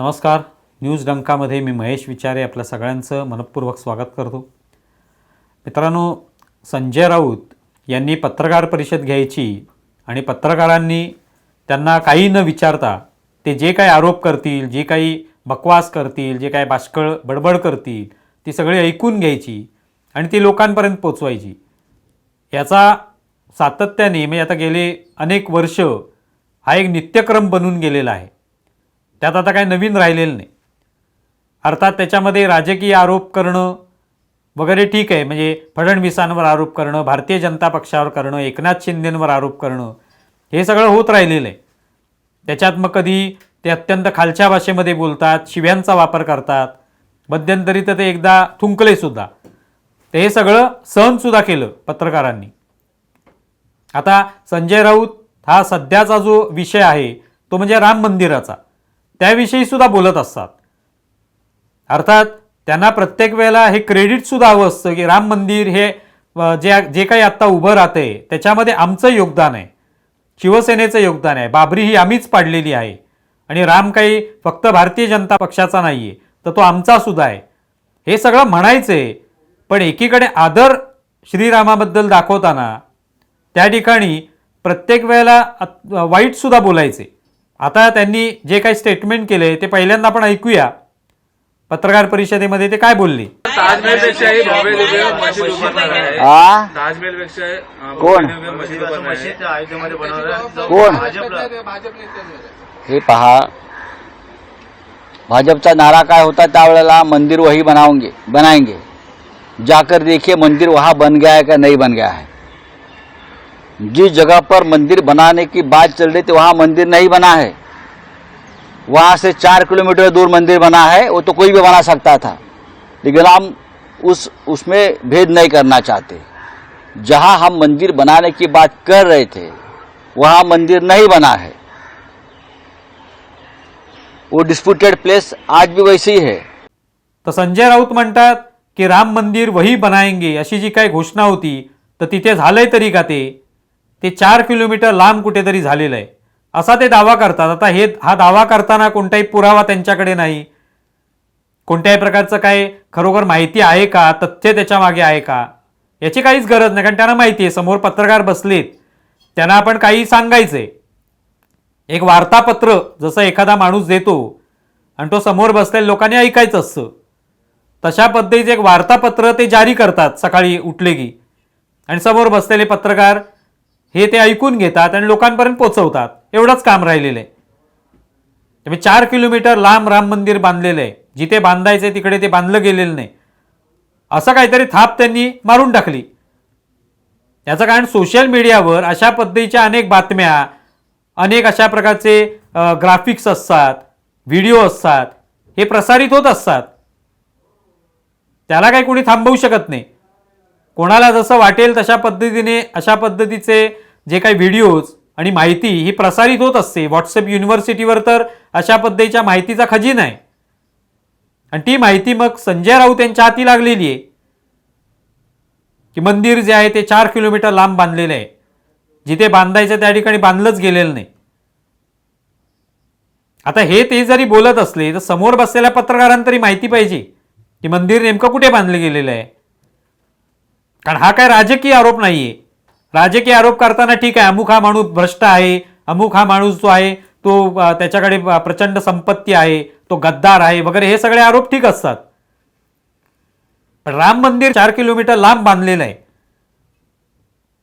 नमस्कार. न्यूज डंकामध्ये मी महेश विचारे आपल्या सगळ्यांचं मनपूर्वक स्वागत करतो. मित्रांनो संजय राऊत यांनी पत्रकार परिषद घ्यायची आणि पत्रकारांनी त्यांना काही न विचारता ते जे काही आरोप करतील जे काही बकवास करतील जे काही बाष्कळ बडबड करतील ती सगळी ऐकून घ्यायची आणि ती लोकांपर्यंत पोचवायची. याचा सातत्याने म्हणजे आता गेले अनेक वर्ष हा एक नित्यक्रम बनून गेलेला आहे. त्यात आता काही नवीन राहिलेलं नाही. अर्थात त्याच्यामध्ये राजकीय आरोप करणं वगैरे ठीक आहे. म्हणजे फडणवीसांवर आरोप करणं भारतीय जनता पक्षावर करणं एकनाथ शिंदेंवर आरोप करणं हे सगळं होत राहिलेलं आहे. त्याच्यात मग कधी ते अत्यंत खालच्या भाषेमध्ये बोलतात शिव्यांचा वापर करतात मध्यंतरी तर ते एकदा थुंकलेसुद्धा ते हे सगळं सहनसुद्धा केलं पत्रकारांनी. आता संजय राऊत हा सध्याचा जो विषय आहे तो म्हणजे राम मंदिराचा. त्याविषयी सुद्धा बोलत असतात. अर्थात त्यांना प्रत्येक वेळेला हे क्रेडिट सुद्धा हवं असतं की राम मंदिर हे जे जे काही आत्ता उभं राहते त्याच्यामध्ये आमचं योगदान आहे. शिवसेनेचं योगदान आहे. बाबरी ही आम्हीच पाडलेली आहे. आणि राम काही फक्त भारतीय जनता पक्षाचा नाही आहे तर तो आमचा सुद्धा आहे. हे सगळं म्हणायचं आहे पण एकीकडे आदर श्रीरामाबद्दल दाखवताना त्या ठिकाणी प्रत्येक वेळेला वाईटसुद्धा बोलायचे आता त्यांनी जे काही स्टेटमेंट केले ते पहिल्यांदा आपण ऐकूया. पत्रकार परिषदेमध्ये ते काय बोलले? ताजमहलपेक्षाही भव्य दिव्य मशीद उभारणार आहे आ? ताजमहलपेक्षा अं, कोण? भव्य दिव्य मशीद उभारणार आहे अयोध्येमध्ये बनवणार आहे. कोण? हे पहा. भाजपचा नारा काय होता त्यावेळेला मंदिर वही बनाओगे बनाएंगे जाकर देखिए मंदिर वहाँ बन गया है क्या नहीं बन गया है. जिस जगह पर मंदिर बनाने की बात चल रही थी वहाँ मंदिर नहीं बना है। वहाँ से चार किलोमीटर दूर मंदिर बना है वो तो कोई भी बना सकता था। लेकिन हम उस उसमें भेद नहीं करना चाहते। जहाँ हम मंदिर बनाने की बात कर रहे थे वहाँ मंदिर नहीं बना है। वो डिस्प्यूटेड प्लेस आज भी वैसी ही। है तर संजय राऊत म्हणतात की राम मंदिर वही बनाएंगे अशी जी काही घोषणा होती तर तिथे झालंय तरी का ते? ते चार किलोमीटर लांब कुठेतरी झालेलं आहे. असा ते दावा करतात. आता हे हा दावा करताना कोणताही पुरावा त्यांच्याकडे नाही. कोणत्याही प्रकारचं काय खरोखर माहिती आहे का? तथ्य त्याच्यामागे आहे का? याची काहीच गरज नाही कारण त्यांना माहिती आहे. समोर पत्रकार बसलेत. त्यांना आपण काही सांगायचंय. एक वार्तापत्र जसं एखादा माणूस देतो आणि तो समोर बसलेल्या लोकांनी ऐकायचं असतं. तशा पद्धतीचे एक वार्तापत्र ते जारी करतात सकाळी उठले की. आणि समोर बसलेले पत्रकार हे ते ऐकून घेतात आणि लोकांपर्यंत पोचवतात. एवढंच काम राहिलेलं आहे. त्यामुळे चार किलोमीटर लांब राम मंदिर बांधलेलं आहे. जिथे बांधायचं आहे तिकडे ते बांधलं गेलेलं नाही. असं काहीतरी थाप त्यांनी मारून टाकली. याचं कारण सोशल मीडियावर अशा पद्धतीच्या अनेक बातम्या अनेक अशा प्रकारचे ग्राफिक्स असतात व्हिडिओ असतात हे प्रसारित होत असतात. त्याला काही कोणी थांबवू शकत नाही. कोणाला जसं वाटेल तशा पद्धतीने अशा पद्धतीचे जे काही व्हिडिओज आणि माहिती ही प्रसारित होत असते. व्हॉट्सअप युनिव्हर्सिटीवर तर अशा पद्धतीच्या माहितीचा खजिना आहे. आणि ती माहिती मग संजय राऊत यांच्या हाती लागलेली आहे. की मंदिर जे आहे ते चार किलोमीटर लांब बांधलेलं आहे. जिथे बांधायचं त्या ठिकाणी बांधलंच गेलेलं नाही. आता हे ते जरी बोलत असले तर समोर बसलेल्या पत्रकारांना तरी माहिती पाहिजे की मंदिर नेमकं कुठे बांधलं गेलेलं आहे. कारण हा काय राजकीय आरोप नाहीये. राजकीय आरोप करताना ठीक आहे अमुक हा माणूस भ्रष्ट आहे अमुक हा माणूस जो आहे तो त्याच्याकडे प्रचंड संपत्ती आहे तो गद्दार आहे वगैरे हे सगळे आरोप ठीक असतात. पण राम मंदिर चार किलोमीटर लांब बांधलेलं आहे.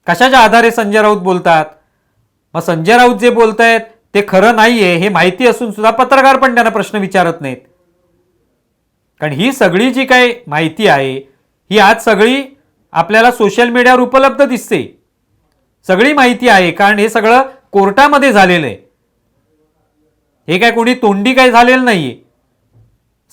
कशाच्या आधारे संजय राऊत बोलतात? मग संजय राऊत जे बोलत आहेत ते खरं नाहीये हे माहिती असून सुद्धा पत्रकार पण त्यांना प्रश्न विचारत नाहीत. कारण ही सगळी जी काही माहिती आहे ही आज सगळी आपल्याला सोशल मीडियावर उपलब्ध दिसते. सगळी माहिती आहे कारण हे सगळं कोर्टामध्ये झालेलं आहे. हे काय कोणी तोंडी काय झालेलं नाहीये.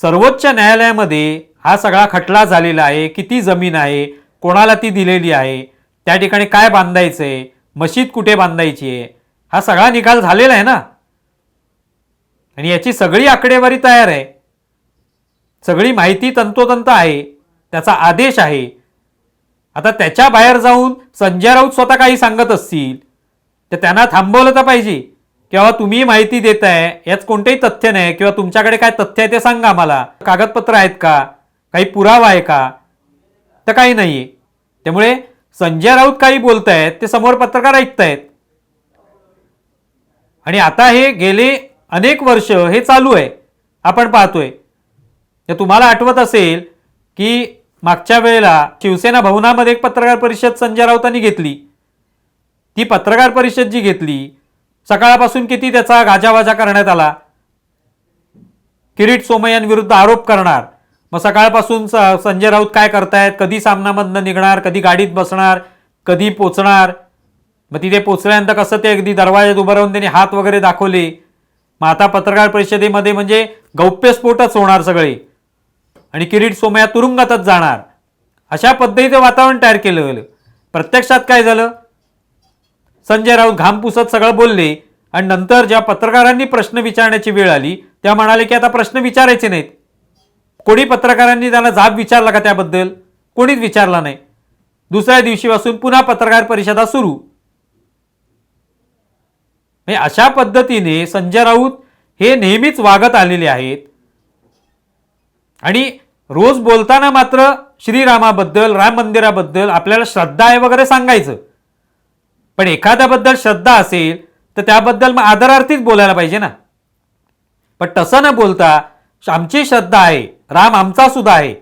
सर्वोच्च न्यायालयामध्ये हा सगळा खटला झालेला आहे किती जमीन आहे कोणाला ती दिलेली आहे त्या ठिकाणी काय बांधायचं आहे मशीद कुठे बांधायची आहे हा सगळा निकाल झालेला आहे ना. आणि याची सगळी आकडेवारी तयार आहे. सगळी माहिती तंतोतंत आहे त्याचा आदेश आहे आता त्याच्या बाहेर जाऊन संजय राऊत स्वतः काही सांगत असतील तर त्यांना थांबवलं तर पाहिजे. किंवा तुम्ही माहिती देताय यात कोणतेही तथ्य नाही किंवा तुमच्याकडे काय तथ्य आहे ते सांगा मला कागदपत्र आहेत का? काही पुरावा आहे का? तर काही नाही त्यामुळे संजय राऊत काही बोलतायत ते समोर पत्रकार ऐकतायत. आणि आता हे गेले अनेक वर्ष हे चालू आहे. आपण पाहतोय. तर तुम्हाला आठवत असेल की मागच्या वेळेला शिवसेना भवनामध्ये एक पत्रकार परिषद संजय राऊतांनी घेतली. ती पत्रकार परिषद जी घेतली सकाळपासून किती त्याचा गाजावाजा करण्यात आला? किरीट सोमय्यांविरुद्ध आरोप करणार. मग सकाळपासून स- संजय राऊत काय करतायत? कधी सामनामधनं निघणार? कधी गाडीत बसणार? कधी पोचणार? मग तिथे पोचल्यानंतर कसं ते अगदी दरवाज्यात उभं राहून त्यांनी हात वगैरे दाखवले? मग आता पत्रकार परिषदेमध्ये म्हणजे गौप्यस्फोटच होणार सगळे. आणि किरीट सोमया तुरुंगातच जाणार. अशा पद्धतीचं वातावरण तयार केलं गेलं. प्रत्यक्षात काय झालं? संजय राऊत घाम पुसत सगळं बोलले आणि नंतर ज्या पत्रकारांनी प्रश्न विचारण्याची वेळ आली त्या म्हणाले की आता प्रश्न विचारायचे नाहीत. कोणी पत्रकारांनी त्यांना जाब विचारला का त्याबद्दल? कोणीच विचारला नाही. दुसऱ्या दिवशीपासून पुन्हा पत्रकार परिषदा सुरू. म्हणजे अशा पद्धतीने संजय राऊत हे नेहमीच वागत आलेले आहेत. आणि रोज बोलताना मात्र श्रीरामाबद्दल राम मंदिराबद्दल आपल्याला श्रद्धा आहे वगैरे सांगायचं. पण एखाद्याबद्दल श्रद्धा असेल तर त्याबद्दल मग आदरार्थीच बोलायला पाहिजे ना. पण तसं न बोलता आमची श्रद्धा आहे राम आमचा सुद्धा आहे.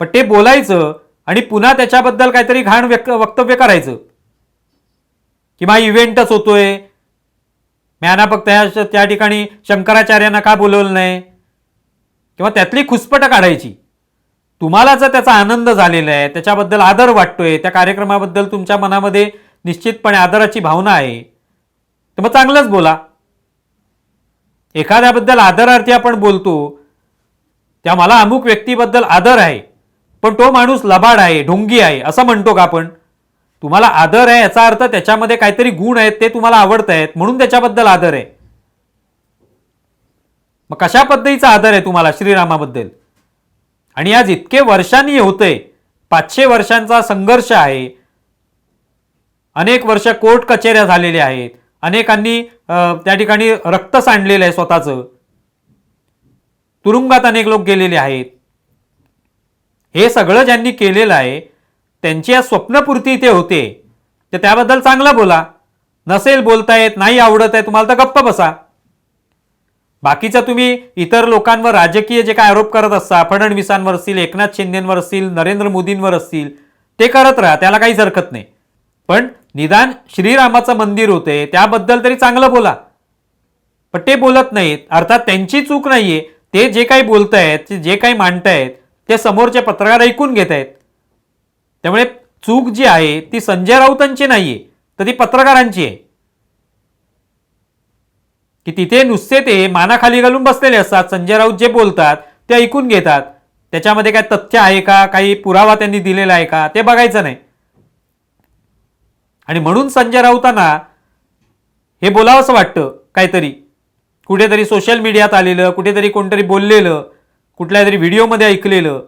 पण ते बोलायचं आणि पुन्हा त्याच्याबद्दल काहीतरी घाण व्यक्त वक्तव्य करायचं. किंवा इव्हेंटच होतोय. म्याना फक्त त्या त्या ठिकाणी शंकराचार्यांना का बोलवलं नाही? किंवा त्यातली खुसपट काढायची. तुम्हाला जर त्याचा आनंद झालेला आहे त्याच्याबद्दल आदर वाटतोय त्या कार्यक्रमाबद्दल तुमच्या मनामध्ये निश्चितपणे आदराची भावना आहे तर मग चांगलंच बोला. एखाद्याबद्दल आदरार्थी आपण बोलतो त्या मला अमुक व्यक्तीबद्दल आदर आहे पण तो माणूस लबाड आहे ढोंगी आहे असं म्हणतो का आपण? तुम्हाला आदर आहे याचा अर्थ त्याच्यामध्ये काहीतरी गुण आहेत ते तुम्हाला आवडत आहेत म्हणून त्याच्याबद्दल आदर आहे. मग कशा पद्धतीचा आदर आहे तुम्हाला श्रीरामाबद्दल? आणि आज इतके वर्षांनी होतंय पाचशे वर्षांचा संघर्ष आहे. अनेक वर्ष कोर्ट कचेऱ्या झालेल्या आहेत. अनेकांनी त्या ठिकाणी रक्त सांडलेलं आहे स्वतःचं. तुरुंगात अनेक लोक गेलेले आहेत. हे सगळं ज्यांनी केलेलं आहे त्यांची आज स्वप्नपूर्ती इथे होते. तर त्याबद्दल चांगलं बोला. नसेल बोलता येत नाही आवडत आहे तुम्हाला तर गप्प बसा. बाकीचा तुम्ही इतर लोकांवर राजकीय जे काय आरोप करत असता फडणवीसांवर असतील एकनाथ शिंदेवर असतील नरेंद्र मोदींवर असतील ते करत राहा त्याला काहीच हरकत नाही. पण निदान श्रीरामाचं मंदिर होते त्याबद्दल तरी चांगलं बोला. पण ते बोलत नाहीत अर्थात त्यांची चूक नाहीये ते जे काही बोलतायत ते जे काही मांडतायत ते समोरचे पत्रकार ऐकून घेत आहेत त्यामुळे चूक जी आहे ती संजय राऊतांची नाहीये तर ती पत्रकारांची आहे. की तिथे नुसते ते मानाखाली घालून बसलेले असतात संजय राऊत जे बोलतात ते ऐकून घेतात. त्याच्यामध्ये काय तथ्य आहे का? काही पुरावा त्यांनी दिलेला आहे का? ते बघायचं नाही. आणि म्हणून संजय राऊतांना हे बोलावंसं वाटतं काहीतरी. कुठेतरी सोशल मीडियात आलेलं कुठेतरी कोणतरी बोललेलं कुठल्या तरी व्हिडिओमध्ये ऐकलेलं.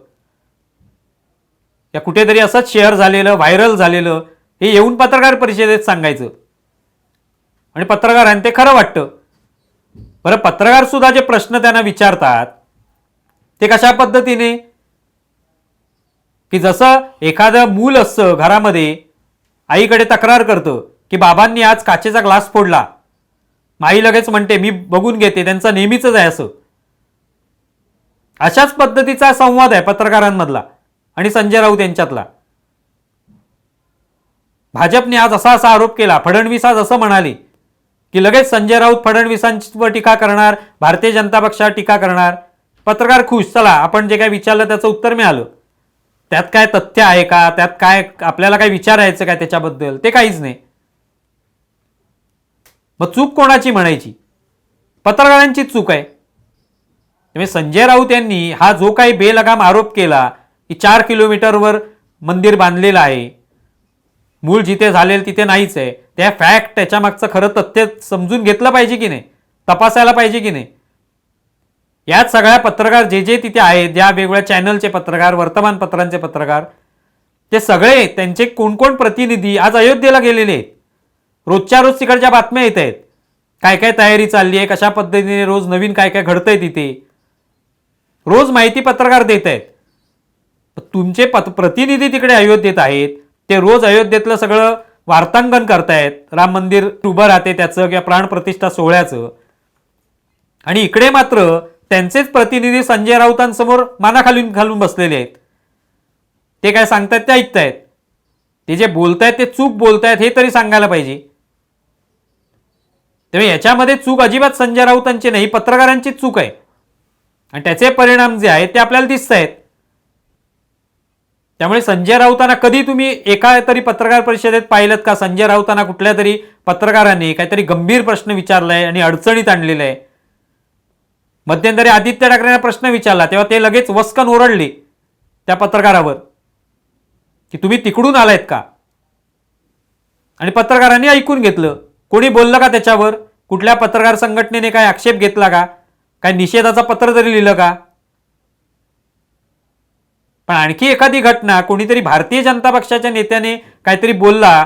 या कुठेतरी असंच शेअर झालेलं व्हायरल झालेलं हे येऊन पत्रकार परिषदेत सांगायचं. आणि पत्रकारांना ते खरं वाटतं. बरं पत्रकार सुद्धा जे प्रश्न त्यांना विचारतात ते कशा पद्धतीने? की जसं एखादं मूल असतं घरामध्ये आईकडे तक्रार करतं की बाबांनी आज काचेचा ग्लास फोडला. माई लगेच म्हणते मी बघून घेते त्यांचं नेहमीच आहे असं. अशाच पद्धतीचा संवाद आहे पत्रकारांमधला आणि संजय राऊत यांच्यातला. भाजपने आज असा असा आरोप केला फडणवीस आज असं म्हणाले की लगेच संजय राऊत फडणवीसांवर टीका करणार भारतीय जनता पक्षावर टीका करणार. पत्रकार खुश चला आपण जे काय विचारलं त्याचं उत्तर मिळालं. त्यात काय तथ्य आहे का? त्यात काय आपल्याला काय विचारायचं काय त्याच्याबद्दल? ते काहीच नाही. मग चूक कोणाची म्हणायची? पत्रकारांचीच चूक आहे. त्यामुळे संजय राऊत यांनी हा जो काही बेलगाम आरोप केला की चार किलोमीटरवर मंदिर बांधलेलं आहे. मूळ जिथे झालेलं तिथे नाहीच आहे. त्या फॅक्ट त्याच्या मागचं खरं तथ्य समजून घेतलं पाहिजे की नाही? तपासायला पाहिजे की नाही? यात सगळ्या पत्रकार जे जे तिथे आहेत ज्या वेगवेगळ्या चॅनलचे पत्रकार वर्तमानपत्रांचे पत्रकार ते सगळे त्यांचे कोणकोण प्रतिनिधी आज अयोध्येला गेलेले आहेत. रोजच्या रोज तिकडच्या बातम्या येत आहेत. काय काय तयारी चालली आहे कशा पद्धतीने रोज नवीन काय काय घडतंय तिथे? रोज माहिती पत्रकार देत आहेत. तुमचे पत प्रतिनिधी तिकडे अयोध्येत आहेत. ते रोज अयोध्येतलं सगळं वार्तांकन करतायत. राम मंदिर उभं राहते त्याचं किंवा प्राणप्रतिष्ठा सोहळ्याचं. आणि इकडे मात्र त्यांचेच प्रतिनिधी संजय राऊतांसमोर माना खालून घालून बसलेले आहेत. ते काय सांगतायत ते ऐकतायत. ते जे बोलतायत ते चूक बोलतायत हे तरी सांगायला पाहिजे. तेव्हा याच्यामध्ये चूक अजिबात संजय राऊतांची नाही पत्रकारांची चूक आहे. आणि त्याचे परिणाम जे आहेत ते आपल्याला दिसत आहेत त्यामुळे संजय राऊतांना कधी तुम्ही एका तरी पत्रकार परिषदेत पाहिलं का? संजय राऊतांना कुठल्या तरी पत्रकारांनी काहीतरी गंभीर प्रश्न विचारलाय आणि अडचणीत आणलेला आहे मध्यंतरी आदित्य ठाकरेंना प्रश्न विचारला तेव्हा ते लगेच वस्कन ओरडले त्या पत्रकारावर की तुम्ही तिकडून आलायत का? आणि पत्रकारांनी ऐकून घेतलं कोणी बोललं का त्याच्यावर? कुठल्या पत्रकार संघटनेने काय आक्षेप घेतला का? काय निषेधाचं पत्र जरी लिहिलं का? पण आणखी एखादी घटना कोणीतरी भारतीय जनता पक्षाच्या नेत्याने काहीतरी बोलला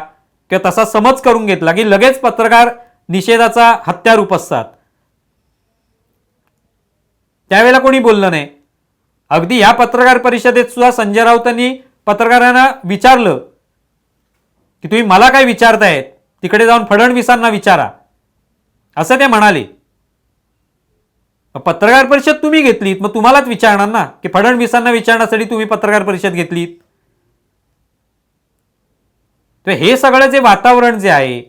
किंवा तसा समज करून घेतला की लगेच पत्रकार निषेधाचा हत्यार उपसतात त्यावेळेला कोणी बोललं नाही. अगदी या पत्रकार परिषदेत सुद्धा संजय राऊतांनी पत्रकारांना विचारलं की तुम्ही मला काय विचारतायत? तिकडे जाऊन फडणवीसांना विचारा. असं ते म्हणाले. पत्रकार परिषद तुम्ही घेतलीत मग तुम्हालाच विचारणार ना की फडणवीसांना विचारण्यासाठी तुम्ही पत्रकार परिषद घेतलीत? तर हे सगळं जे वातावरण जे आहे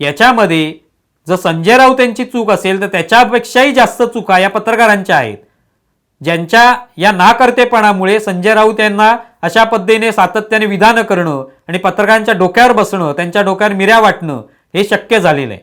याच्यामध्ये जर संजय राऊत यांची चूक असेल तर त्याच्यापेक्षाही जास्त चुका या पत्रकारांच्या आहेत. ज्यांच्या या नाकर्तेपणामुळे संजय राऊत यांना अशा पद्धतीने सातत्याने विधानं करणं आणि पत्रकारांच्या डोक्यावर बसणं त्यांच्या डोक्यावर मिऱ्या वाटणं हे शक्य झालेलं आहे.